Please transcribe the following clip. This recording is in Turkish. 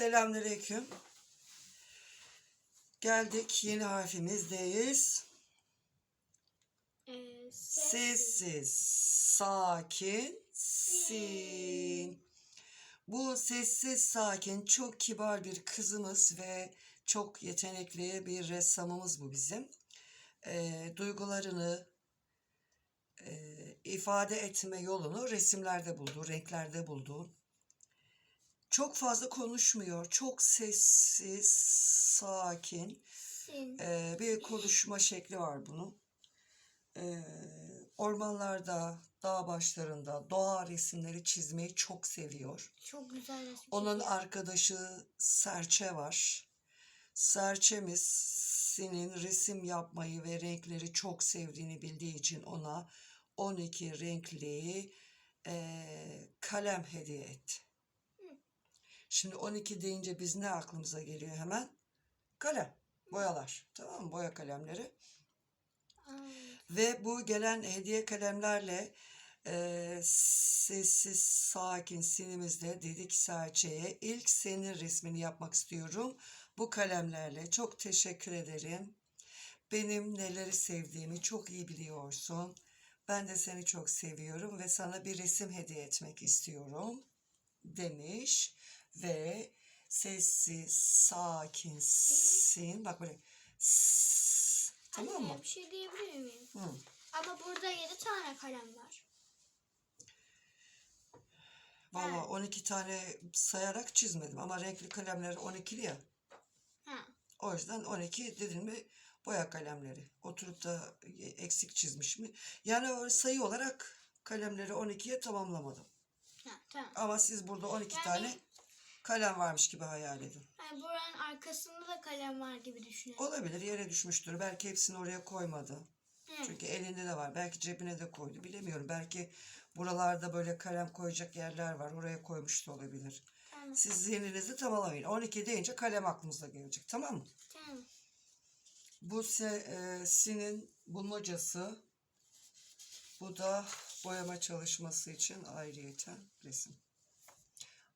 Selamünaleyküm. Geldik yeni harfimizdeyiz. Ee, Sessiz, sakin, sin. Bu sessiz, sakin, çok kibar bir kızımız ve çok yetenekli bir ressamımız bu bizim. Ee, duygularını e, ifade etme yolunu resimlerde buldu, renklerde buldu. Çok fazla konuşmuyor, çok sessiz, sakin. Ee, bir konuşma şekli var bunun. Ee, ormanlarda, dağ başlarında doğa resimleri çizmeyi çok seviyor. Çok güzel resim. Onun arkadaşı Serçe var. Serçemiz senin resim yapmayı ve renkleri çok sevdiğini bildiği için ona 12 renkli eee, kalem hediye etti. Şimdi 12 deyince biz ne aklımıza geliyor hemen? Kalem, boyalar. Tamam mı? Boya kalemleri. Aa, Ve bu gelen hediye kalemlerle eee, sessiz, sakin sinimizle dedik Serçe'ye ilk senin resmini yapmak istiyorum. Bu kalemlerle çok teşekkür ederim. Benim neleri sevdiğimi çok iyi biliyorsun. Ben de seni çok seviyorum ve sana bir resim hediye etmek istiyorum demiş ve sessiz, sakinsin. Bak böyle s- tamam anne, mı? Bir şey diyebilir miyim? Hı. Ama burada 7 tane kalem var. Valla Evet. 12 tane sayarak çizmedim ama renkli kalemler 12'li ya. Ha. O yüzden 12 dedim mi boya kalemleri. Oturup da eksik çizmiş mi? Yani öyle sayı olarak kalemleri 12'ye tamamlamadım. Ha, tamam. Ama siz burada 12 Yani- tane kalem varmış gibi hayal edin. Yani buranın arkasında da kalem var gibi düşünün. Olabilir yere düşmüştür. Belki hepsini oraya koymadı. Hı. Çünkü elinde de var. Belki cebine de koydu. Bilemiyorum. Belki buralarda böyle kalem koyacak yerler var. Oraya koymuş da olabilir. Tamam. Siz zihninizi tamamlayın. 12 deyince kalem aklınıza gelecek. Tamam mı? Tamam. Bu se, e, sinin bulmacası. Bu da boyama çalışması için ayrıyeten resim.